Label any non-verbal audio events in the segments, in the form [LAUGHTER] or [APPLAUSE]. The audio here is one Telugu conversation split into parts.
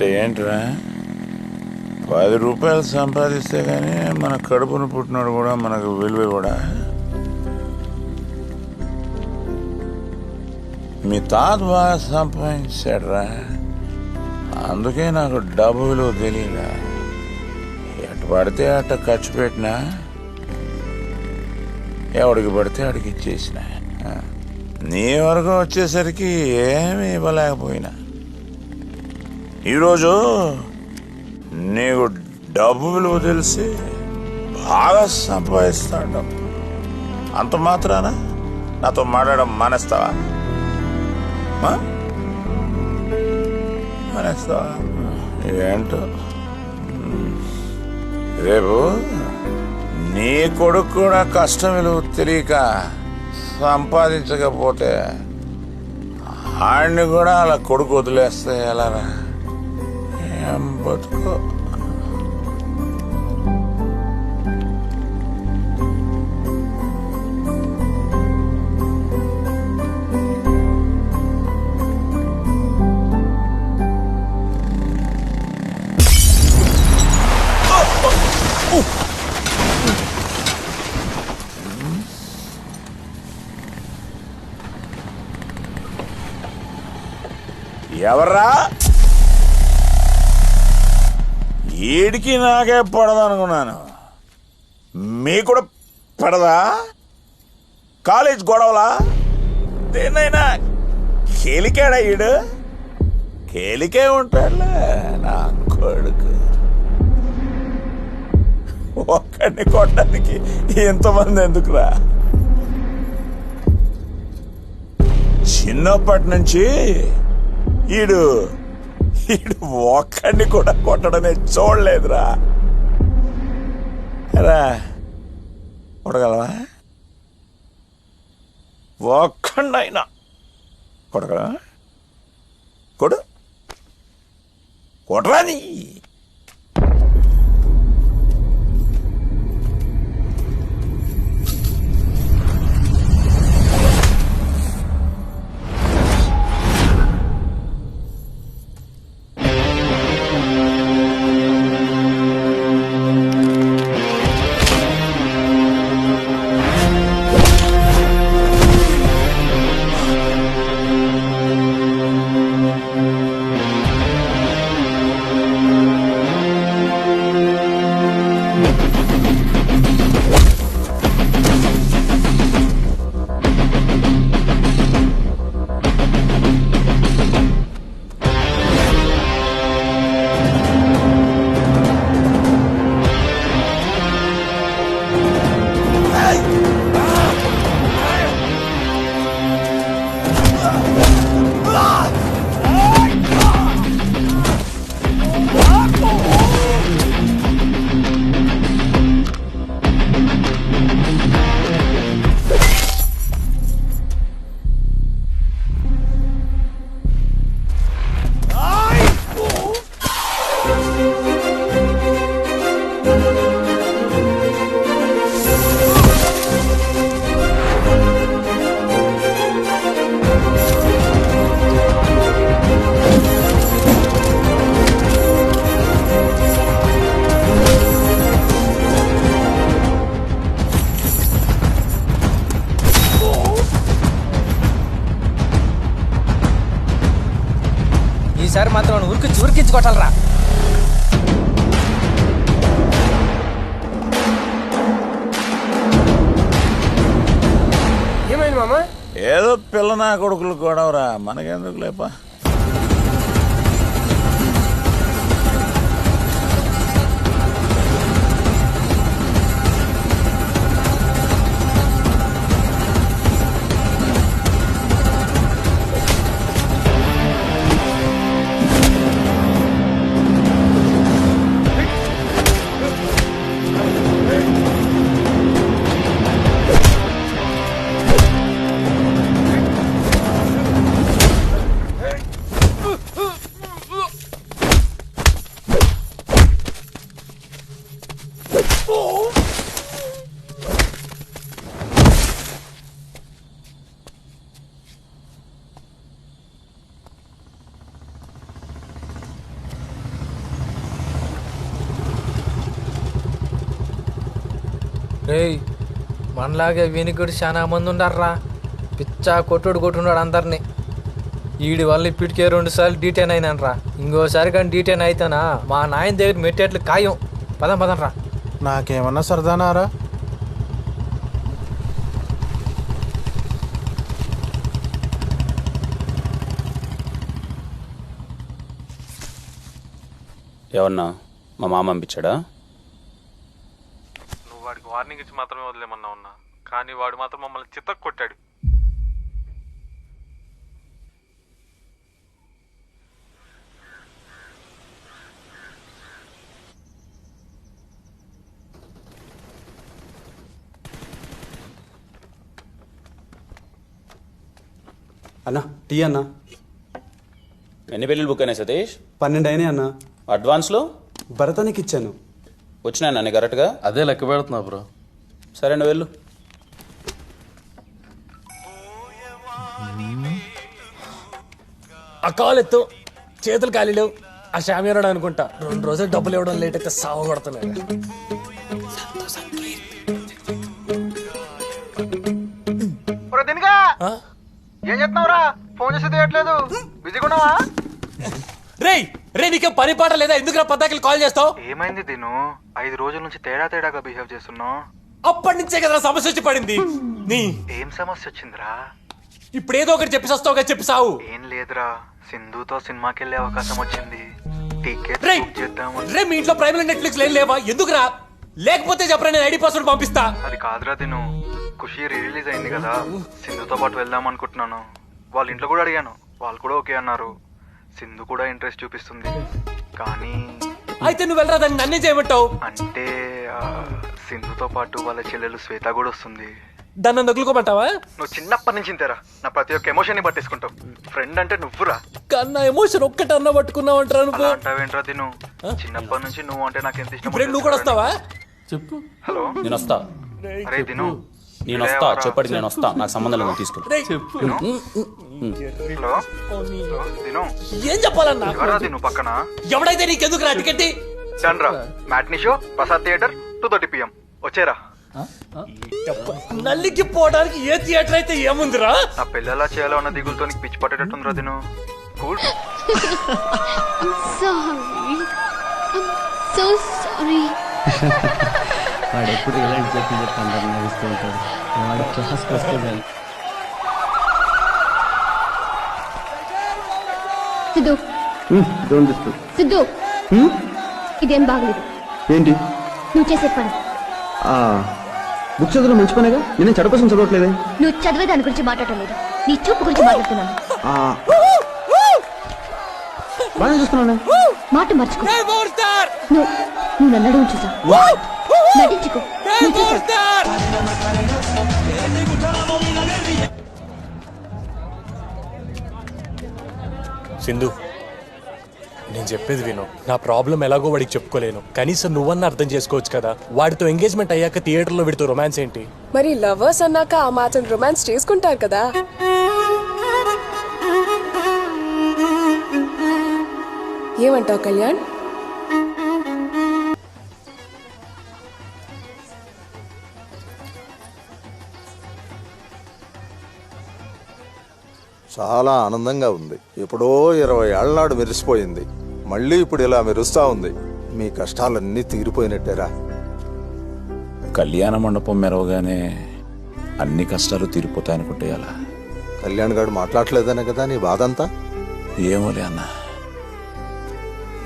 అంటే ఏంట్రా? పది రూపాయలు సంపాదిస్తే కానీ మన కడుపును పుట్టినోడు కూడా మనకు విలువ కూడా మీ తాత బాగా సంపాదించాడరా. అందుకే నాకు డబ్బు విలువ తెలియదా ఎటు పడితే అట్ట ఖర్చు పెట్టినా ఎవడికి పడితే అడిగి ఇచ్చేసిన నీ వరకు వచ్చేసరికి ఏమీ ఇవ్వలేకపోయినా. ఈరోజు నీకు డబ్బు విలువ తెలిసి బాగా సంపాదిస్తాడు. అంత మాత్రాన? నాతో మాట్లాడడం మానేస్తావా? మానేస్తావా? ఏంటో? రేపు నీ కొడుకు కూడా కష్టం విలువ తెలియక సంపాదించకపోతే ఆడిని కూడా అలా కొడుకు వదిలేస్తే ఎలారా? ఏం బతుకో ఎవర్రా వీడికి నాకే పడదనుకున్నాను. మీ కూడా పడదా? కాలేజ్ గొడవలా? దేన్నైనా కేలికాడా ఈడు? కేలికే ఉంటాడులే నా కొడుకు. ఒక్కడిని కొట్టడానికి ఇంతమంది ఎందుకురా? చిన్నప్పటి నుంచి ఈడు వీడు ఒక్కడిని కూడా కొట్టడమే చూడలేదురా. రా. కొడగలవా? ఒక్కడైనా కొడగలవా? కొడు. కొట్టరా నీ ఉరికి కొట్టాలరా ఏమైంది మామ? ఏదో పిల్ల నా కొడుకులు గొడవరా? మనకెందుకు లేపా రేయ్ మనలాగే వినికుడు చాలా మంది ఉండారా పిచ్చా కొట్టుడు కొట్టున్నాడు అందరినీ. ఈడి వల్ల ఇప్పటికే రెండు సార్లు డీటెయిన్ అయినాను ఇంకోసారి కానీ డీటెయిన్ అయితేనా? మా నాయన దగ్గర మెట్టేట్లు ఖాయం. పదం పదం రా. నాకేమన్నా సరదానారా? ఏమన్నా? మా మామ పంపించాడా? వాడికి వార్నింగ్ ఇచ్చి మాత్రమే వదిలేమన్నా ఉన్నా. కానీ వాడు మాత్రం మమ్మల్ని చిత్త కొట్టాడు అన్నా టీ అన్నా. ఎన్ని పెళ్ళిళ్ళు బుక్ అయినాయి సతీష్? పన్నెండు అయినాయి అన్నా. అడ్వాన్స్లో? భరతానికి ఇచ్చాను. వచ్చినాయి నన్ను కరెక్ట్గా? అదే లెక్క పెడుతున్నా బ్రో. సరే నువ్వు వెళ్ళు. ఆ కాలు ఎత్తు. చేతులు ఖాళీ లేవు. ఆ షామియానాడు అనుకుంటా రెండు రోజులు డబ్బులు ఇవ్వడం లేట్ అయితే సావ కొడుతున్నాడు. ఏం చేస్తున్నావురా? ఫోన్ చేసి తీయట్లేదు బిజీగా ఉన్నావా? రేయ్! రే నీకే పని పాట లేదా? ఎందుకు పద్దాకి కాల్ చేస్తావు? ఏమైంది దిను? ఐదు రోజుల నుంచి తేడా తేడాగా బిహేవ్ చేస్తున్నావు. అప్పటి నుంచే కదా సమస్య వచ్చి పడింది. నీ ఏం సమస్య వచ్చిందిరా? ఇప్పుడు ఏదో ఒకటి చెప్పి వస్తావుగా చెప్పి సావు. ఏం లేదురా. సింధుతో సినిమాకి వెళ్ళే అవకాశం వచ్చింది. టికెట్ రే మీ ఇంట్లో ప్రైమ్ నెట్ఫ్లిక్స్ లేని లేవా? ఎందుకురా? లేకపోతే చెప్పరా నేను ఐడి పాస్వర్డ్ పంపిస్తా. అది కాదురా దిను. ఖుషి రిలీజ్ అయింది కదా. సింధుతో పాటు వెళ్దాం అనుకుంటున్నాను. వాళ్ళ ఇంట్లో కూడా అడిగాను. వాళ్ళు కూడా ఓకే అన్నారు. సింధు కూడా ఇంట్రెస్ట్ చూపిస్తుంది. కానీ అయితే నువ్వు వెళ్ళరా దాన్ని నన్నే చేయమంటావు? అంటే ఆ, సింధుతో పాటు వాళ్ళ చెల్లెలు శ్వేత కూడా వస్తుంది. దాన్ని నొక్కులుకోమంటావా నువ్వు చిన్నప్పటి నుంచి ఇంతేరా. నా ప్రతి ఒక్క ఎమోషన్ని పట్టేసుకుంటావు. ఫ్రెండ్ అంటే నువ్వురా. కన్నా ఎమోషన్ ఒక్కటి అన్న పట్టుకున్నావు అంటారా నువ్వు? అంటావేంట్రా తిను? చిన్నప్పటి నుంచి నువ్వు అంటే నాకు ఎంత ఇష్టం ఇప్పుడు నువ్వు కూడా వస్తావా? చెప్పు. హలో? నేను వస్తా. అరే తిను. నేను వస్తా. చెప్పటికి నేను వస్తా. నాకు సంబంధం లేదు రేయ్, హలో తిను. ఏం చెప్పాలన్నా? తిను పక్కన? ఎవడైతే నీకెందుకు రా టికెట్ డన్ రా matinee show Prasad theatre two thirty PM. వచ్చేరా. నల్లికి పోవడానికి ఏ థియేటర్ అయితే ఏముందిరా? నా పెళ్ళెలా చేయాలో అన్న దిగులతో నీకు పిచ్చి పట్టేటట్టుందిరా కూల్. Sorry. వాడు ఎప్పుడు ఇలాంటి చెప్పి చెప్పి అందరు నవ్విస్తూ ఉంటాడు. వాడు క్లాస్కి వస్తే సిద్ధు. సిద్ధు. ఇదేం బాగలేదు. ఏంటి? నువ్వు చేసే పని. ఆ, బుక్ చదువులో మంచి పనేగా నేను చెడ కోసం చదవట్లేదే? నువ్వు చదివే దాని గురించి మాట్లాడటం లేదు నీ చూపు గురించి మాట్లాడుతున్నాను. చూస్తున్నాను మాట star! నువ్వు నువ్వు నన్ను చూసా నటించుకో సింధు నేను చెప్పేది విను. నా ప్రాబ్లం ఎలాగో వాడికి చెప్పుకోలేను. కనీసం నువ్వన్నా అర్థం చేసుకోవచ్చు కదా. వాడితో ఎంగేజ్మెంట్ అయ్యాక థియేటర్లో వీడితో రొమాన్స్ ఏంటి? మరి లవర్స్ అన్నాక ఆ మాత్రం రొమాన్స్ చేసుకుంటారు కదా. ఏమంటావు కళ్యాణ్? చాలా ఆనందంగా ఉంది. ఎప్పుడో ఇరవై ఏళ్ళ నాడు మెరిసిపోయింది. మళ్ళీ ఇప్పుడు ఇలా మెరుస్తా ఉంది. మీ కష్టాలన్నీ తీరిపోయినట్టేరా. కళ్యాణ మండపం మెరవగానే అన్ని కష్టాలు తీరిపోతాయనుకుంటే అలా కళ్యాణ్ గారు మాట్లాడలేదనే కదా నీ బాధ అంతా ఏమోలే అన్న.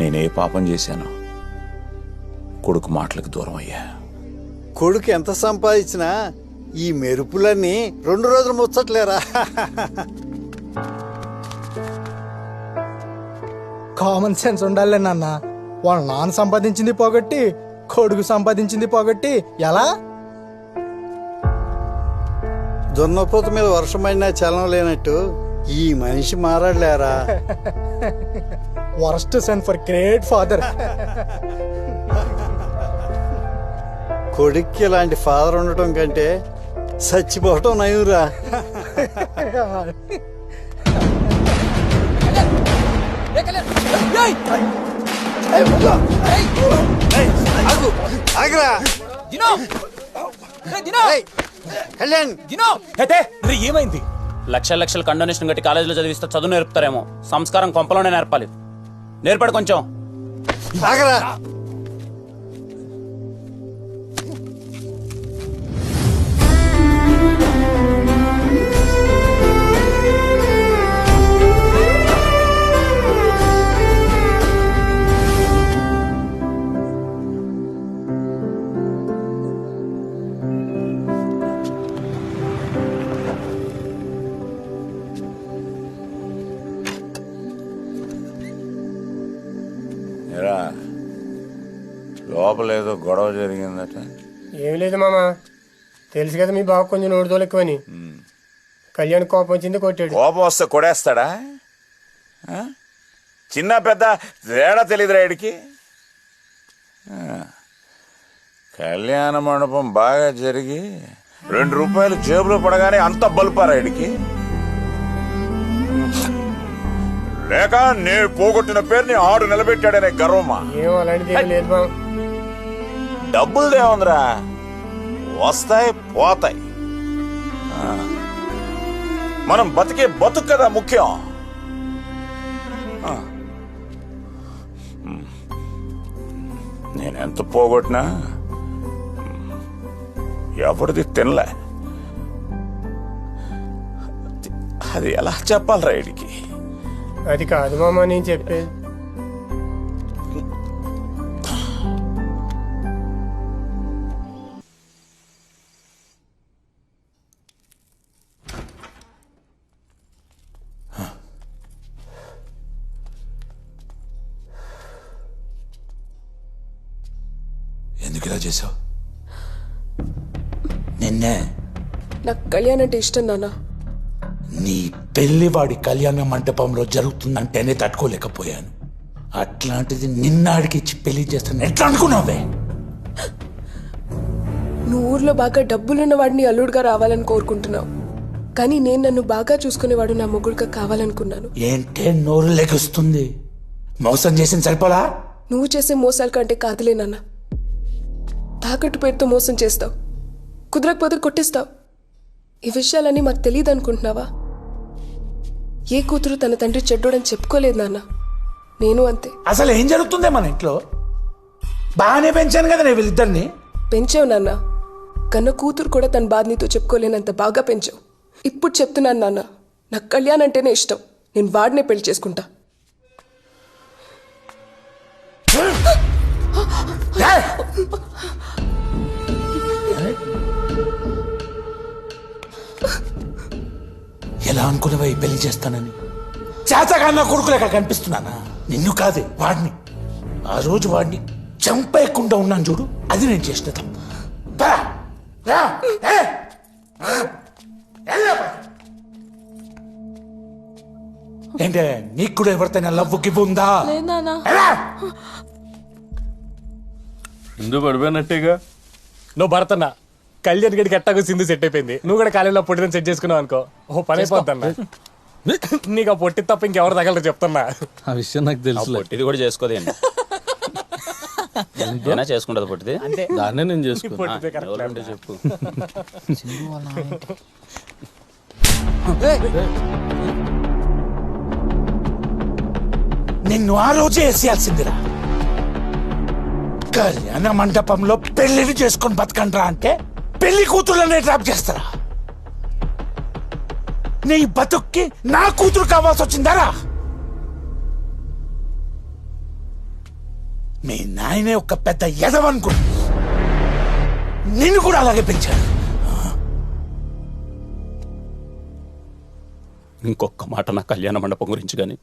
నేనే పాపం చేశాను. కొడుకు మాటలకు దూరం అయ్యా. కొడుకు ఎంత సంపాదించినా ఈ మెరుపులన్నీ రెండు రోజులు ముచ్చట్లేరా? [LAUGHS] కామన్ సెన్స్ ఉండాలి నాన్న. వాళ్ళ నాన్న సంపాదించింది పోగొట్టి కొడుకు సంపాదించింది పోగొట్టి ఎలా? దున్నపోత మీద వర్షం పడినా చలనం లేనట్టు ఈ మనిషి మారాడులేరా? Worst son for great father కొడుక్కి ఇలాంటి ఫాదర్ ఉండటం కంటే చచ్చిపోవటం నయురా? [LAUGHS] ఆగరా. కళ్యాణ్ ఏమైంది? లక్షల లక్షల కండోనేషన్ కట్టి కాలేజీలో చదివిస్తే చదువు నేర్పుతారేమో. సంస్కారం కొంపలోనే నేర్పాలి. నేర్పడు కొంచెం. ఆగరా. తెలుసు కదా మీ బావ కొంచెం నోడుదోలు ఎక్కువని. కళ్యాణ్ కోపం వచ్చింది కొట్టాడు. కోపం వస్తే కొడేస్తాడా? ఆ? చిన్న పెద్ద తేడా తెలియదు రాయుడికి కళ్యాణ మండపం బాగా జరిగి రెండు రూపాయలు జేబులో పడగానే అంత బలుపారా రాయుడికి లేక నే పోగొట్టిన పేరుని ఆడు నిలబెట్టాడనే గర్వమా? ఏం అలాంటిది లేదు మామ డబ్బులదేముందిరా వస్తాయి పోతాయి. మనం బతికే బతుకు కదా ముఖ్యం. నేనెంత పోగొట్టినా ఎవరిది తినలే. అది- అది ఎలా చెప్పాలి రైడ్కి అది కాదు మామ నేను చెప్పేది. ఎందుకు ఇలా చేసావు? నిన్నే నాకు కళ్యాణ్ అంటే ఇష్టం నాన్న. నీ పెళ్ళి వాడి కళ్యాణ మంటపంలో జరుగుతుందంటేనే తట్టుకోలేకపోయాను. అట్లాంటిది నిన్నాడికి ఇచ్చి పెళ్ళి చేస్తాను ఎట్లా అనుకున్నావే? నువ్వు ఊర్లో బాగా డబ్బులున్న వాడిని అల్లుడుగా రావాలని కోరుకుంటున్నావు. కానీ నేను నన్ను బాగా చూసుకునేవాడు నా మొగుడుగా కావాలనుకున్నాను. ఏంటే నోరు లెగుస్తుంది? మోసం చేసింది సరిపోలా? నువ్వు చేసే మోసాల కంటే కాదులే నాన్న. తాకట్టు పేరుతో మోసం చేస్తావు. కుదరకపోతే కొట్టిస్తావు. ఈ విషయాలన్నీ మాకు తెలియదు అనుకుంటున్నావా ఏ కూతురు తన తండ్రి చెడ్డోడని చెప్పుకోలేదు నాన్న. నేను అంతే. అసలు ఏం జరుగుతుందే మన ఇంట్లో? బాగానే పెంచాను కదా నేను వీళ్ళిద్దరిని. పెంచావు నాన్న. కన్న కూతురు కూడా తన బాధ నీతో చెప్పుకోలేనంత బాగా పెంచావు. ఇప్పుడు చెప్తున్నాను నాన్న. నాకు కళ్యాణ్ అంటేనే ఇష్టం. నేను వాడినే పెళ్ళి చేసుకుంటా. ఎలా అనుకునేవా ఈ పెళ్ళి చేస్తానని. చేతగాన్న కొడుకులు ఎక్కడ కనిపిస్తున్నానా? నిన్ను కాదే వాడిని. ఆ రోజు వాడిని చంపేయకుండా ఉన్నాను చూడు అది నేను చేసిన తప్పు. ఏంటే నీకు కూడా ఎవరితోనే లవ్ గివ్ ఉందా? హిందూ పడిపోయినట్టేగా? నువ్వు భరతన్న కళ్యాణ్ గడికి ఎట్టాగో సింధు సెట్ అయిపోయింది. నువ్వు కూడా కాలేజీలో పొట్టిన సెట్ చేసుకున్నావు అనుకో. ఓ పని అయిపోద్దన్న నీకు ఆ పొట్టి తప్ప ఇంకెవరు తగలరు చెప్తున్నా. ఆ విషయం నాకు తెలుసు పొట్టిది కూడా చేసుకోదేండి ఏనా చేసుకుంటది పొట్టిది. దాన్నే నేను చేసుకున్నా. ఎవరంటే చెప్పు. నిన్ను ఆ రోజే వేసేయాల్సిందిరా. కళ్యాణ మండపంలో పెళ్ళిని చేసుకొని బతకండ్రా అంటే పెళ్ళి కూతుర్లనే డ్రాప్ చేస్తారా? నీ బతుక్కి నా కూతురు కావాల్సి వచ్చిందరా మీ నాయనే ఒక పెద్ద ఎదవనుకో నిన్ను కూడా అలాగే పెంచాడు. ఇంకొక మాట నా కళ్యాణ మండపం గురించి కానీ